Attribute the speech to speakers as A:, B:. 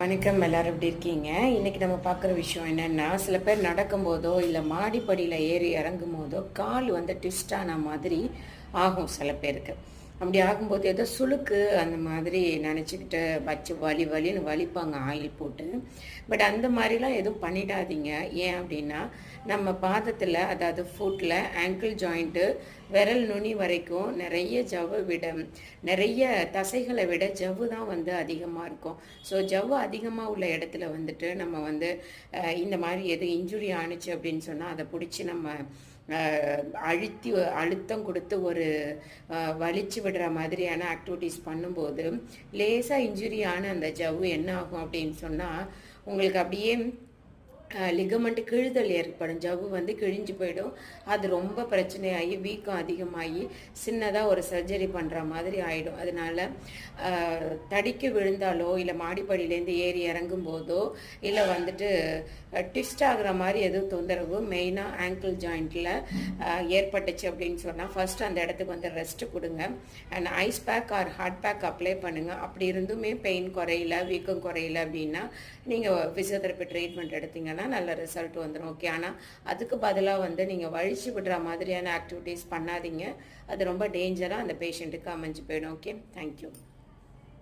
A: வணக்கம் எல்லாரும் எப்படி இருக்கீங்க? இன்னைக்கு நம்ம பார்க்குற விஷயம் என்னன்னா சில பேர் நடக்கும்போதோ இல்லை மாடிப்படியில் ஏறி இறங்கும் போதோ கால் வந்து ட்விஸ்ட் ஆன மாதிரி ஆகும் சில பேருக்கு. அப்படி ஆகும்போது ஏதோ சுளுக்கு அந்த மாதிரி நினச்சிக்கிட்டு வச்சு வலி வலின்னு வலிப்பாங்க ஆயில் போட்டு. பட் அந்த மாதிரிலாம் எதுவும் பண்ணிடாதீங்க. ஏன் அப்படின்னா நம்ம பாதத்தில் அதாவது ஃபுட்டில் ஆங்கிள் ஜாயிண்ட்டு விரல் நுனி வரைக்கும் நிறைய ஜவ்வை விட நிறைய தசைகளை விட ஜவ்வு தான் வந்து அதிகமாக இருக்கும். ஸோ ஜவ்வு அதிகமாக உள்ள இடத்துல வந்துட்டு நம்ம வந்து இந்த மாதிரி எது இன்ஜுரி ஆணுச்சு அப்படின்னு சொன்னால் அதை பிடிச்சி நம்ம அழுத்தி அழுத்தம் கொடுத்து ஒரு வலிச்சு விடுற மாதிரியான ஆக்டிவிட்டீஸ் பண்ணும்போது லேசாக இன்ஜுரியான அந்த ஜவ்வு என்ன ஆகும் அப்படின்னு சொன்னால் உங்களுக்கு அப்படியே லிகமெண்ட் கிழிதல் ஏற்படும். ஜவ்வு வந்து கிழிஞ்சு போயிடும். அது ரொம்ப பிரச்சனையாகி வீக்கம் அதிகமாகி சின்னதாக ஒரு சர்ஜரி பண்ணுற மாதிரி ஆகிடும் அதனால தடிக்க தடிக்கு விழுந்தாலோ இல்லை மாடிப்படியிலேருந்து ஏறி இறங்கும் போதோ இல்லை வந்துட்டு ட்விஸ்ட் ஆகுற மாதிரி எதுவும் தொந்தரவு மெயினாக ஆங்கிள் ஜாயிண்ட்டில் ஏற்பட்டுச்சு அப்படின்னு சொன்னால் ஃபர்ஸ்ட் அந்த இடத்துக்கு வந்து ரெஸ்ட் கொடுங்க. And ice pack or hot pack apply பண்ணுங்கள் அப்படி இருந்துமே பெயின் குறையில வீக்கம் குறையல அப்படின்னா நீங்கள் ஃபிசியோதெரப்பி ட்ரீட்மெண்ட் எடுத்தீங்கன்னா நல்ல ரிசல்ட் வந்துடும் ஓகே ஆனால் அதுக்கு பதிலாக வந்து நீங்கள் வழிச்சு விடுற மாதிரியான ஆக்டிவிட்டீஸ் பண்ணாதீங்க. அது ரொம்ப டேஞ்சராக அந்த பேஷண்ட்டுக்கு அமைஞ்சு போயிடும். Okay thank you